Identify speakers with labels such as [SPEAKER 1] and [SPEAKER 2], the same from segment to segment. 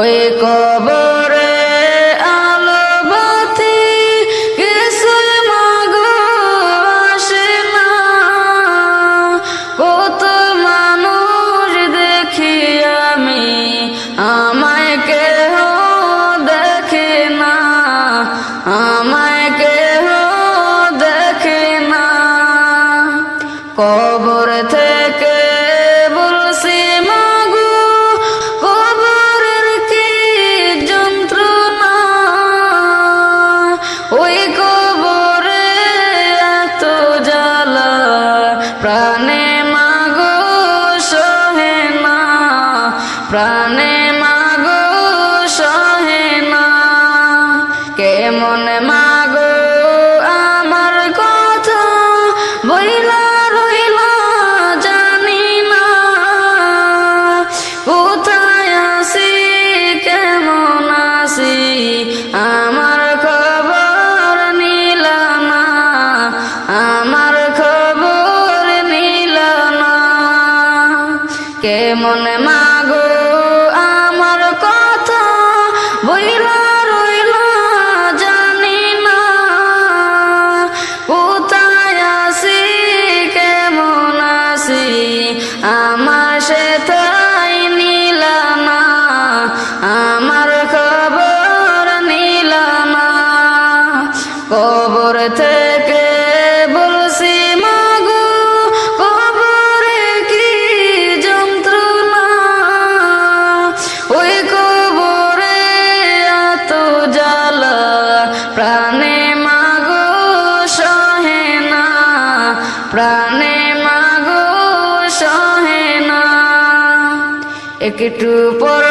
[SPEAKER 1] ওই কবর মাগো। একটু পর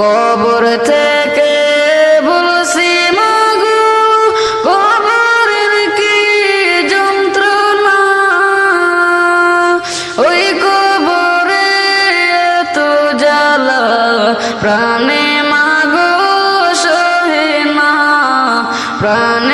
[SPEAKER 1] কবর থেকে বলছি, মাগু কবর কি যন্ত্রণা? ওই কবরে তো জ্বালা, প্রাণে মাগো সহে না, প্রাণে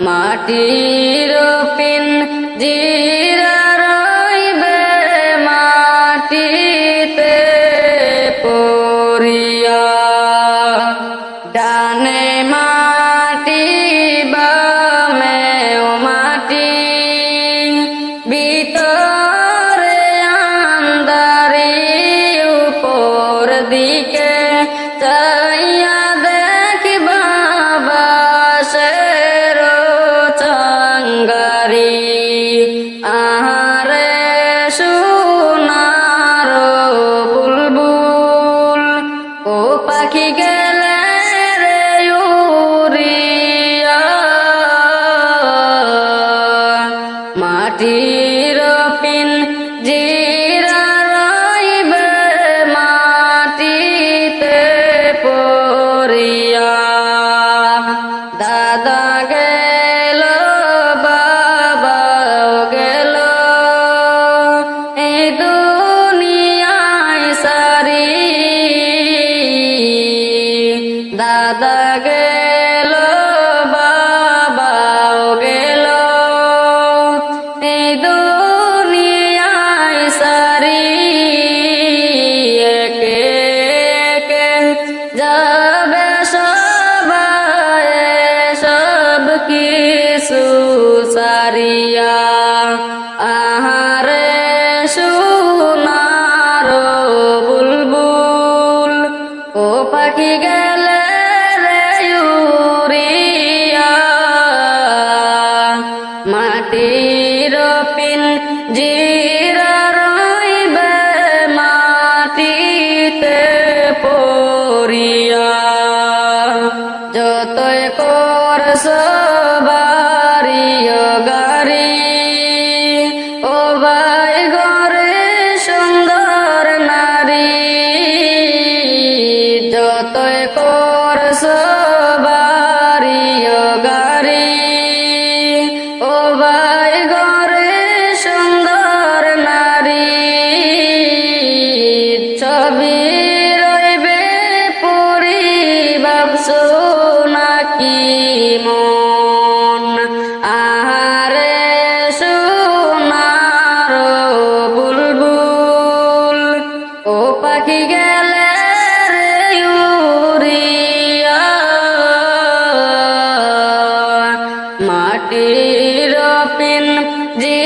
[SPEAKER 1] মাটির পিন দিয়ে পড়িয়া dari তয় করস বাড়ি গাড়ি। ও ভাই ঘরে সুন্দর নারী। ছবি রইবে পুরি ভাবছ নাকি মাটির পেন যে